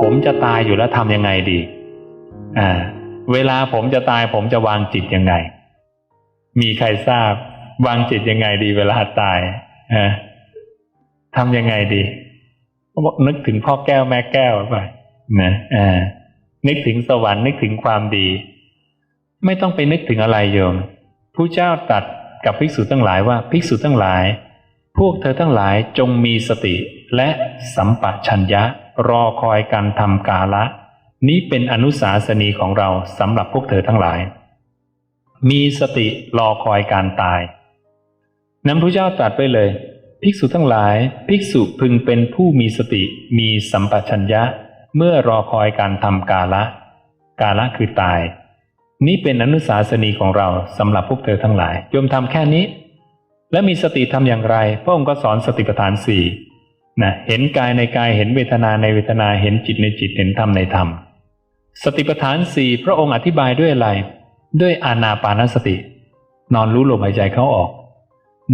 ผมจะตายอยู่แล้วทำยังไงดี อ่า เวลาผมจะตายผมจะวางจิตยังไง มีใครทราบ วางจิตยังไงดี เวลาตายฮะทำยังไงดีเขาบอกนึกถึงพ่อแก้วแม่แก้วไปนะอ่านึกถึงสวรรค์นึกถึงความดี ไม่ต้องไปนึกถึงอะไรโยมผู้เจ้าตัดกับภิกษุทั้งหลายว่าภิกษุทั้งหลาย พวกเธอทั้งหลายจงมีสติและสัมปชัญญะรอคอยการทำกาละ นี้เป็นอนุสาสนีของเราสำหรับพวกเธอทั้งหลาย มีสติรอคอยการตาย นั้นพระเจ้าตรัสไปเลย ภิกษุทั้งหลาย ภิกษุพึงเป็นผู้มีสติมีสัมปชัญญะเมื่อรอคอยการทำกาละ กาละคือตาย นี้เป็นอนุสาสนีของเราสำหรับพวกเธอทั้งหลายโยมทำแค่นี้ และมีสติทำอย่างไร พระองค์ก็สอนสติปัฏฐานสี่นะเห็นกายในกายเห็นเวทนาในเวทนาเห็นจิตในจิตเห็นธรรมในธรรม สติปัฏฐานสี่พระองค์อธิบายด้วยอะไร ด้วยอานาปานสติ นอนรู้ลมหายใจเข้าออก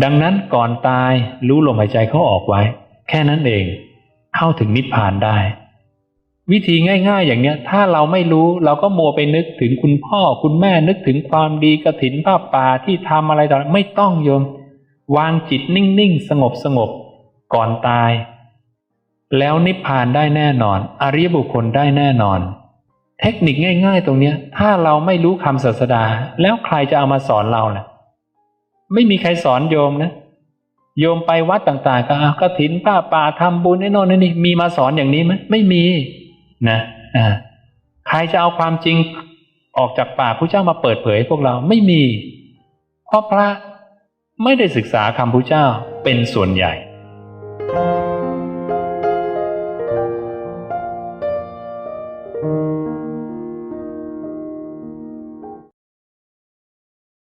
ดังนั้นก่อนตายรู้ลมหายใจเข้าออกไว้ แค่นั้นเองเข้าถึงนิพพานได้ วิธีง่าย ๆ อย่างเนี้ย ถ้าเราไม่รู้เราก็มัวไปนึกถึงคุณพ่อคุณแม่นึกถึงความดีกระถินผ้าป่าที่ทำอะไรต่างไม่ต้องโยม วางจิตนิ่งๆ สงบสงบก่อนตาย แล้วนิพพานได้แน่นอน อริยบุคคลได้แน่นอน เทคนิคง่าย ๆ ตรงเนี้ย ถ้าเราไม่รู้คำศาสดา แล้วใครจะเอามาสอนเราล่ะ ไม่มีใครสอนโยมนะโยมไปวัดต่าง ๆ ก็กถินผ้าป่าทำบุญไอ้นอนนี่มีมาสอนอย่างนี้ไหมไม่มีนะอ่าใครจะเอาความจริงออกจากปากพระเจ้ามาเปิดเผยพวกเราไม่มีเพราะพระ ไม่ได้ศึกษาคำพุทธเจ้าเป็นส่วนใหญ่